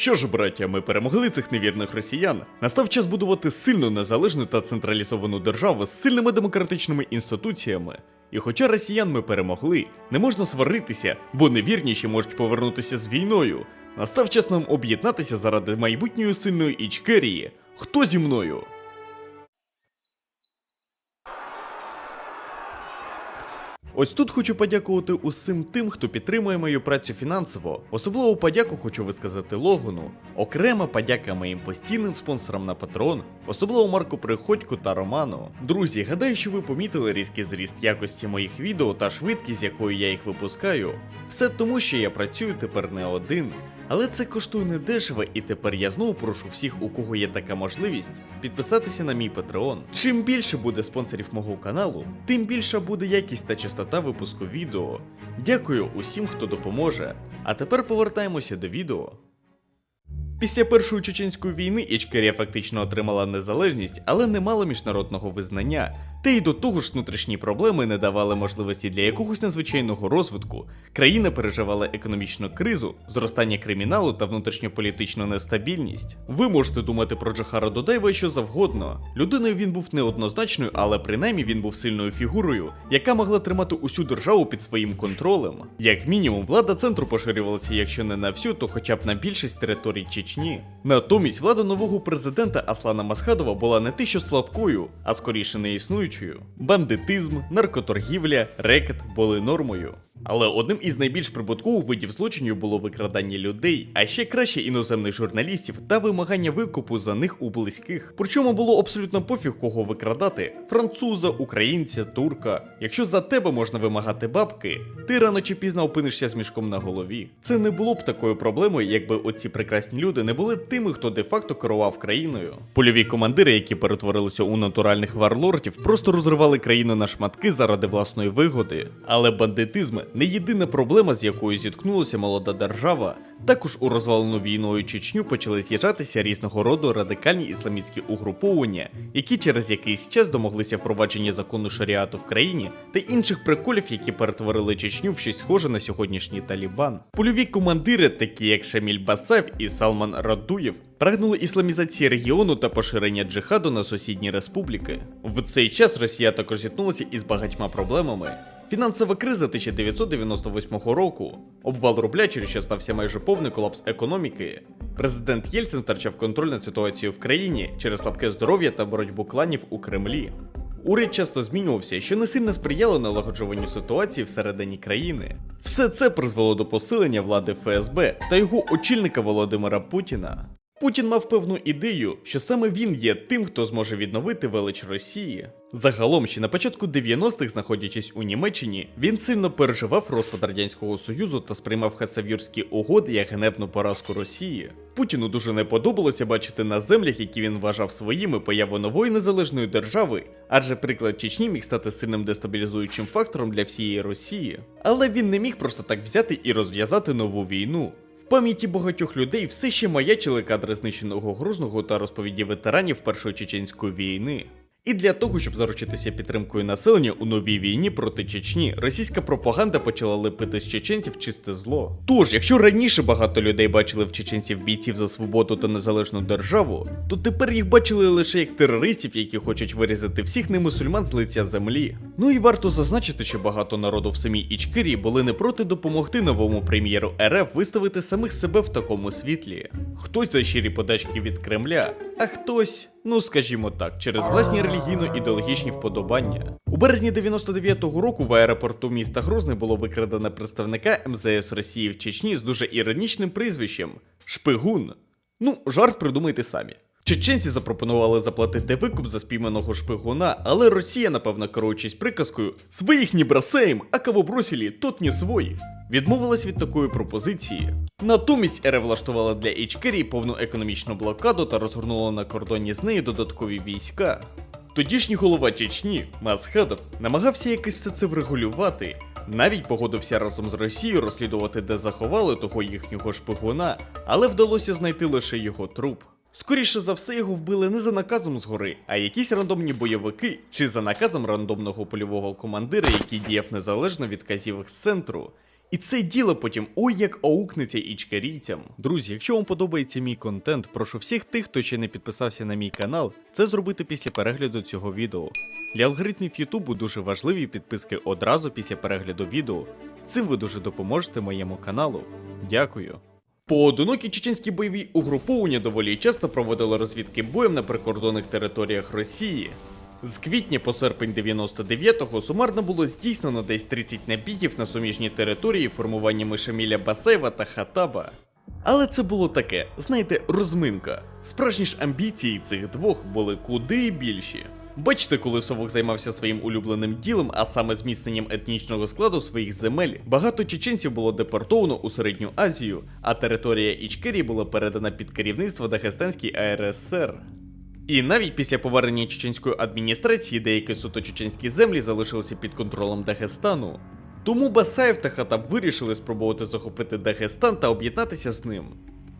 Що ж, браття, ми перемогли цих невірних росіян. Настав час будувати сильну, незалежну та централізовану державу з сильними демократичними інституціями. І хоча росіян ми перемогли, не можна сваритися, бо невірніші можуть повернутися з війною. Настав час нам об'єднатися заради майбутньої сильної Ічкерії. Хто зі мною? Ось тут хочу подякувати усім тим, хто підтримує мою працю фінансово. Особливу подяку хочу висказати Логону. Окрема подяка моїм постійним спонсорам на Патрон, особливо Марку Приходьку та Роману. Друзі, гадаю, що ви помітили різкий зріст якості моїх відео та швидкість, з якою я їх випускаю. Все тому, що я працюю тепер не один. Але це коштує не дешево, і тепер я знову прошу всіх, у кого є така можливість, підписатися на мій Patreon. Чим більше буде спонсорів мого каналу, тим більша буде якість та частота випуску відео. Дякую усім, хто допоможе. А тепер повертаємося до відео. Після Першої чеченської війни Ічкерія фактично отримала незалежність, але не мала міжнародного визнання. Та й до того ж внутрішні проблеми не давали можливості для якогось надзвичайного розвитку. Країна переживала економічну кризу, зростання криміналу та внутрішньополітичну нестабільність. Ви можете думати про Джахара Додайва що завгодно. Людиною він був неоднозначною, але принаймні він був сильною фігурою, яка могла тримати усю державу під своїм контролем. Як мінімум, влада центру поширювалася, якщо не на всю, то хоча б на більшість територій Чечні. Натомість влада нового президента Аслана Масхадова була не те що слабкою, а скоріше не існуючою. Бандитизм, наркоторгівля, рекет були нормою. Але одним із найбільш прибуткових видів злочинів було викрадання людей, а ще краще іноземних журналістів та вимагання викупу за них у близьких. Причому було абсолютно пофіг кого викрадати: француза, українця, турка. Якщо за тебе можна вимагати бабки, ти рано чи пізно опинишся з мішком на голові. Це не було б такою проблемою, якби оці прекрасні люди не були тими, хто де-факто керував країною. Польові командири, які перетворилися у натуральних варлордів, просто розривали країну на шматки заради власної вигоди. Але бандитизм не єдина проблема, з якою зіткнулася молода держава. Також у розвалену війною Чечню почали з'їжджатися різного роду радикальні ісламістські угруповання, які через якийсь час домоглися впровадження закону шаріату в країні та інших приколів, які перетворили Чечню в щось схоже на сьогоднішній Талібан. Польові командири, такі як Шаміль Басаєв і Салман Радуєв, прагнули ісламізації регіону та поширення джихаду на сусідні республіки. В цей час Росія також зіткнулася із багатьма проблемами. Фінансова криза 1998 року, обвал рубля, через що стався майже повний колапс економіки. Президент Єльцин втрачав контроль над ситуацією в країні через слабке здоров'я та боротьбу кланів у Кремлі. Уряд часто змінювався, що не сильно сприяло налагоджуванню ситуації всередині країни. Все це призвело до посилення влади ФСБ та його очільника Володимира Путіна. Путін мав певну ідею, що саме він є тим, хто зможе відновити велич Росії. Загалом, ще на початку 90-х, знаходячись у Німеччині, він сильно переживав розпад радянського союзу та сприймав хасавюрські угоди як ганебну поразку Росії. Путіну дуже не подобалося бачити на землях, які він вважав своїми, появу нової незалежної держави, адже приклад Чечні міг стати сильним дестабілізуючим фактором для всієї Росії. Але він не міг просто так взяти і розв'язати нову війну. Пам'яті багатьох людей все ще маячили кадри знищеного Грузного та розповіді ветеранів Першої чеченської війни. І для того, щоб заручитися підтримкою населення у новій війні проти Чечні, російська пропаганда почала лепити з чеченців чисте зло. Тож, якщо раніше багато людей бачили в чеченців бійців за свободу та незалежну державу, то тепер їх бачили лише як терористів, які хочуть вирізати всіх немусульман з лиця землі. Ну і варто зазначити, що багато народу в самій Ічкирії були не проти допомогти новому прем'єру РФ виставити самих себе в такому світлі. Хтось за щирі подачки від Кремля, а хтось. Ну, скажімо так, через власні релігійно-ідеологічні вподобання. У березні 99-го року в аеропорту міста Грозний було викрадено представника МЗС Росії в Чечні з дуже іронічним прізвищем Шпигун. Ну, жарт придумайте самі. Чеченці запропонували заплатити викуп за спійманого шпигуна, але Росія, напевно, керуючись приказкою «Своїх не бросаєм, а кого бросили, тот не свой», відмовилась від такої пропозиції. Натомість РФ влаштувала для Ічкерії повну економічну блокаду та розгорнула на кордоні з нею додаткові війська. Тодішній голова Чечні, Масхадов, намагався якось все це врегулювати. Навіть погодився разом з Росією розслідувати, де заховали того їхнього шпигуна, але вдалося знайти лише його труп. Скоріше за все, його вбили не за наказом згори, а якісь рандомні бойовики, чи за наказом рандомного польового командира, який діяв незалежно від казівок з центру. І це діло потім ой як аукнеться ічкарійцям. Друзі, якщо вам подобається мій контент, прошу всіх тих, хто ще не підписався на мій канал, це зробити після перегляду цього відео. Для алгоритмів Ютубу дуже важливі підписки одразу після перегляду відео. Цим ви дуже допоможете моєму каналу. Дякую. Поодинокі чеченські бойові угруповання доволі часто проводили розвідки боєм на прикордонних територіях Росії. З квітня по серпень 99-го сумарно було здійснено десь 30 набігів на суміжні території формуваннями Шаміля Басаєва та Хатаба. Але це було таке, знаєте, розминка. Справжні ж амбіції цих двох були куди більші. Бачите, коли Совок займався своїм улюбленим ділом, а саме зміцненням етнічного складу своїх земель, багато чеченців було депортовано у Середню Азію, а територія Ічкерії була передана під керівництво Дагестанській АРСР. І навіть після повернення чеченської адміністрації деякі суто чеченські землі залишилися під контролем Дагестану. Тому Басаєв та Хатаб вирішили спробувати захопити Дагестан та об'єднатися з ним.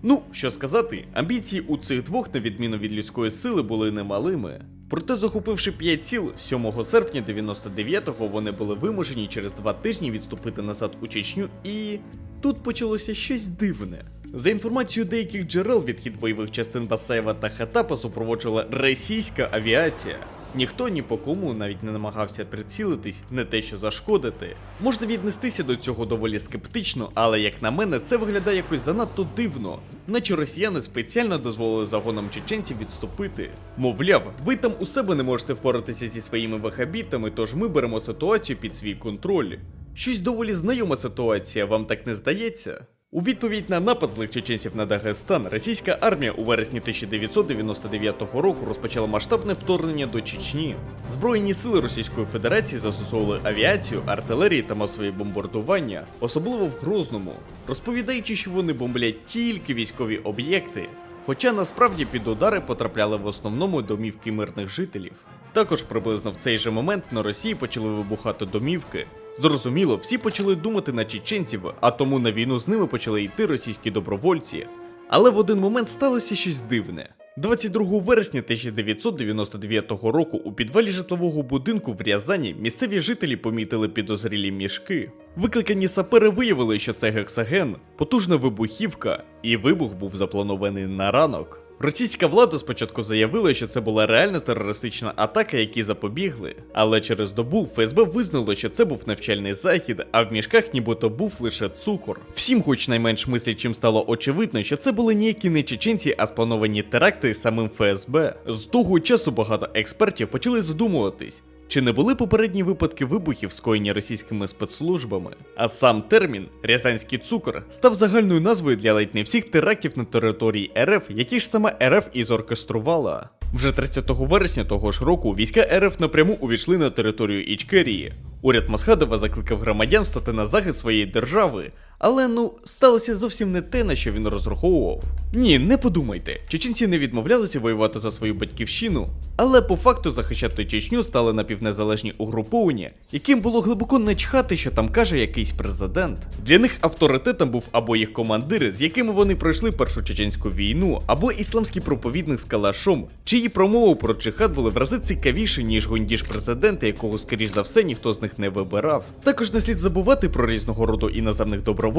Ну, що сказати, амбіції у цих двох, на відміну від людської сили, були немалими. Проте, захопивши 5 сіл, 7 серпня 99-го вони були вимушені через два тижні відступити назад у Чечню і. Тут почалося щось дивне. За інформацією деяких джерел, відхід бойових частин Басаєва та Хатапа супроводжувала російська авіація. Ніхто ні по кому навіть не намагався прицілитись, не те що зашкодити. Можна віднестися до цього доволі скептично, але як на мене, це виглядає якось занадто дивно, наче росіяни спеціально дозволили загонам чеченців відступити. Мовляв, ви там у себе не можете впоратися зі своїми вахабітами, тож ми беремо ситуацію під свій контроль. Щось доволі знайома ситуація, вам так не здається? У відповідь на напад злих чеченців на Дагестан, російська армія у вересні 1999 року розпочала масштабне вторгнення до Чечні. Збройні сили Російської Федерації застосовували авіацію, артилерії та масові бомбардування, особливо в Грозному, розповідаючи, що вони бомблять тільки військові об'єкти. Хоча насправді під удари потрапляли в основному домівки мирних жителів. Також приблизно в цей же момент на Росії почали вибухати домівки. Зрозуміло, всі почали думати на чеченців, а тому на війну з ними почали йти російські добровольці. Але в один момент сталося щось дивне. 22 вересня 1999 року у підвалі житлового будинку в Рязані місцеві жителі помітили підозрілі мішки. Викликані сапери виявили, що це гексаген, потужна вибухівка, і вибух був запланований на ранок. Російська влада спочатку заявила, що це була реальна терористична атака, які запобігли. Але через добу ФСБ визнало, що це був навчальний захід, а в мішках нібито був лише цукор. Всім, хоч найменш мислячим стало очевидно, що це були ніякі не чеченці, а сплановані теракти самим ФСБ. З того часу багато експертів почали задумуватись. Чи не були попередні випадки вибухів, скоєні російськими спецслужбами? А сам термін Рязанський цукор став загальною назвою для ледь не всіх терактів на території РФ, які ж саме РФ і зоркеструвала. Вже 30 вересня того ж року війська РФ напряму увійшли на територію Ічкерії. Уряд Масхадова закликав громадян стати на захист своєї держави, але ну сталося зовсім не те, на що він розраховував. Ні, не подумайте, чеченці не відмовлялися воювати за свою батьківщину, але по факту захищати Чечню стали напівнезалежні угруповання, яким було глибоко начхати, що там каже якийсь президент. Для них авторитетом був або їх командири, з якими вони пройшли першу чеченську війну, або ісламський проповідник з Калашом, чиї промови про джихад були в рази цікавіші, ніж гондіж президента, якого, скоріш за все, ніхто з них не вибирав. Також не слід забувати про різного роду іноземних добровольців,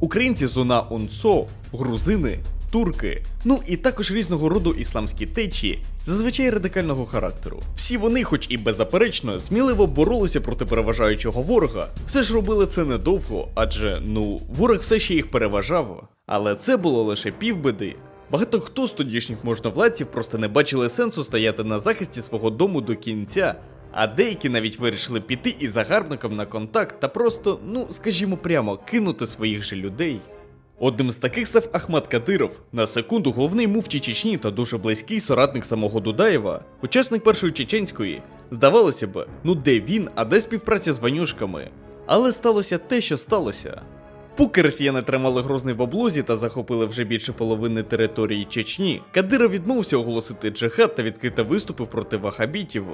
українці з УНА УНСО, грузини, турки, ну і також різного роду ісламські течії, зазвичай радикального характеру. Всі вони, хоч і беззаперечно, сміливо боролися проти переважаючого ворога, все ж робили це недовго, адже ну ворог все ще їх переважав. Але це було лише півбеди. Багато хто з тодішніх можновладців просто не бачили сенсу стояти на захисті свого дому до кінця, а деякі навіть вирішили піти із загарбником на контакт та просто, ну скажімо прямо, кинути своїх же людей. Одним з таких став Ахмад Кадиров, на секунду головний муфті Чечні та дуже близький соратник самого Дудаєва, учасник першої чеченської. Здавалося б, ну де він, а де співпраця з ванюшками. Але сталося те, що сталося. Поки росіяни тримали Грозний в облозі та захопили вже більше половини території Чечні, Кадиров відмовився оголосити джихад та відкрито виступив проти вахабітів.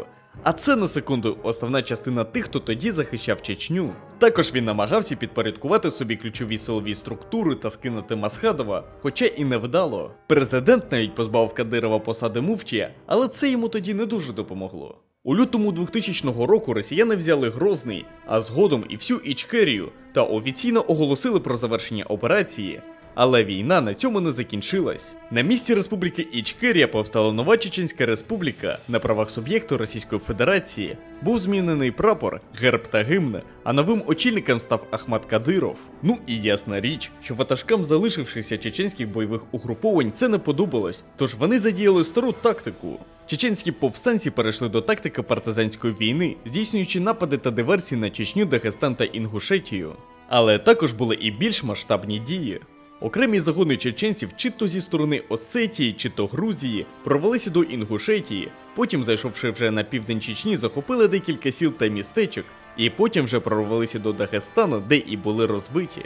А це на секунду основна частина тих, хто тоді захищав Чечню. Також він намагався підпорядкувати собі ключові силові структури та скинути Масхадова, хоча і не вдало. Президент навіть позбавив Кадирова посади муфтія, але це йому тоді не дуже допомогло. У лютому 2000 року росіяни взяли Грозний, а згодом і всю Ічкерію та офіційно оголосили про завершення операції. Але війна на цьому не закінчилась. На місці Республіки Ічкерія повстала нова Чеченська Республіка на правах суб'єкту Російської Федерації. Був змінений прапор, герб та гімн, а новим очільником став Ахмат Кадиров. Ну і ясна річ, що ватажкам залишившихся чеченських бойових угруповань це не подобалось, тож вони задіяли стару тактику. Чеченські повстанці перейшли до тактики партизанської війни, здійснюючи напади та диверсії на Чечню, Дагестан та Інгушетію. Але також були і більш масштабні дії. Окремі загони чеченців, чи то зі сторони Осетії, чи то Грузії, прорвалися до Інгушетії, потім, зайшовши вже на південь Чечні, захопили декілька сіл та містечок, і потім вже прорвалися до Дагестану, де і були розбиті.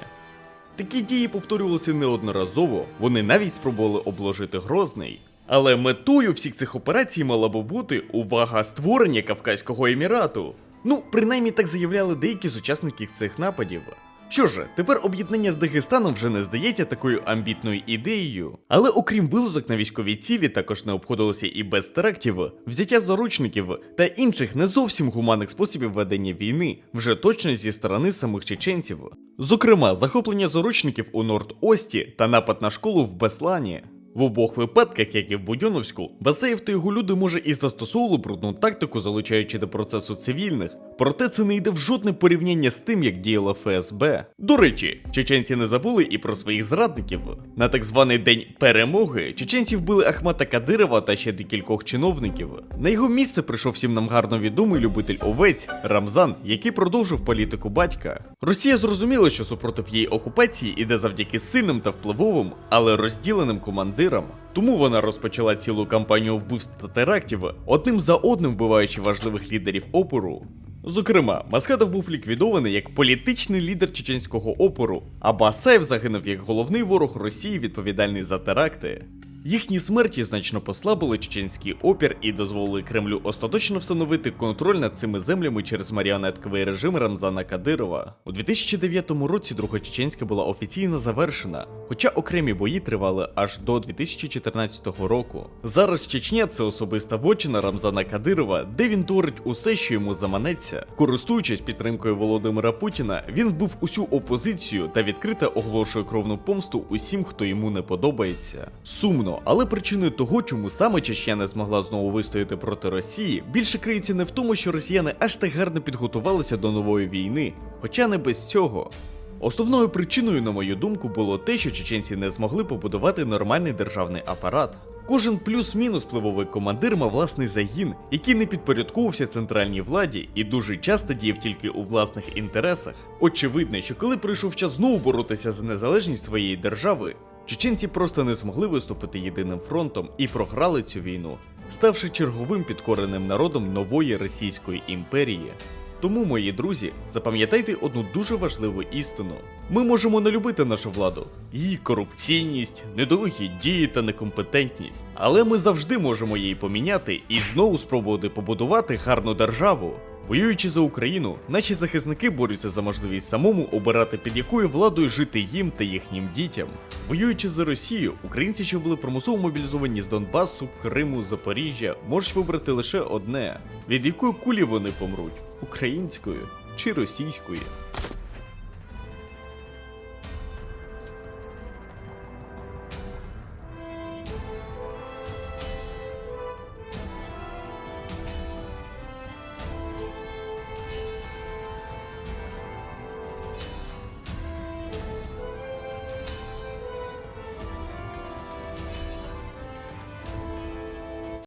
Такі дії повторювалися неодноразово, вони навіть спробували обложити Грозний. Але метою всіх цих операцій мала би бути увага створення Кавказького Емірату. Ну, принаймні так заявляли деякі з учасників цих нападів. Що ж, тепер об'єднання з Дагестаном вже не здається такою амбітною ідеєю. Але окрім вилазок на військові цілі, також не обходилося і без терактів, взяття заручників та інших не зовсім гуманних способів ведення війни, вже точно зі сторони самих чеченців. Зокрема, захоплення заручників у Норд-Ості та напад на школу в Беслані. В обох випадках, як і в Будьоновську, Басеєв та його люди може і застосовували брудну тактику, залучаючи до процесу цивільних, проте це не йде в жодне порівняння з тим, як діяла ФСБ. До речі, чеченці не забули і про своїх зрадників. На так званий день перемоги чеченці вбили Ахмата Кадирова та ще декількох чиновників. На його місце прийшов всім нам гарно відомий любитель овець Рамзан, який продовжив політику батька. Росія зрозуміла, що супротив її окупації іде завдяки сильним та впливовим, але розділеним командирам. Тому вона розпочала цілу кампанію вбивств та терактів, одним за одним вбиваючи важливих лідерів опору. Зокрема, Масхадов був ліквідований як політичний лідер чеченського опору, а Басаєв загинув як головний ворог Росії, відповідальний за теракти. Їхні смерті значно послабили чеченський опір і дозволили Кремлю остаточно встановити контроль над цими землями через маріонетковий режим Рамзана Кадирова. У 2009 році Друга Чеченська була офіційно завершена, хоча окремі бої тривали аж до 2014 року. Зараз Чечня це особиста вочина Рамзана Кадирова, де він творить усе, що йому заманеться. Користуючись підтримкою Володимира Путіна, він вбив усю опозицію та відкрито оголошує кровну помсту усім, хто йому не подобається. Сумно, але причиною того, чому саме Чечня не змогла знову вистояти проти Росії, більше криється не в тому, що росіяни аж так гарно підготувалися до нової війни, хоча не без цього. Основною причиною, на мою думку, було те, що чеченці не змогли побудувати нормальний державний апарат. Кожен плюс-мінус впливовий командир мав власний загін, який не підпорядковувався центральній владі і дуже часто діяв тільки у власних інтересах. Очевидно, що коли прийшов час знову боротися за незалежність своєї держави, чеченці просто не змогли виступити єдиним фронтом і програли цю війну, ставши черговим підкореним народом нової Російської імперії. Тому, мої друзі, запам'ятайте одну дуже важливу істину: ми можемо не любити нашу владу, її корупційність, недолугі дії та некомпетентність, але ми завжди можемо її поміняти і знову спробувати побудувати гарну державу. Воюючи за Україну, наші захисники борються за можливість самому обирати під якою владою жити їм та їхнім дітям. Воюючи за Росію, українці, що були примусово мобілізовані з Донбасу, Криму, Запоріжжя, можуть вибрати лише одне: від якої кулі вони помруть українською чи російською.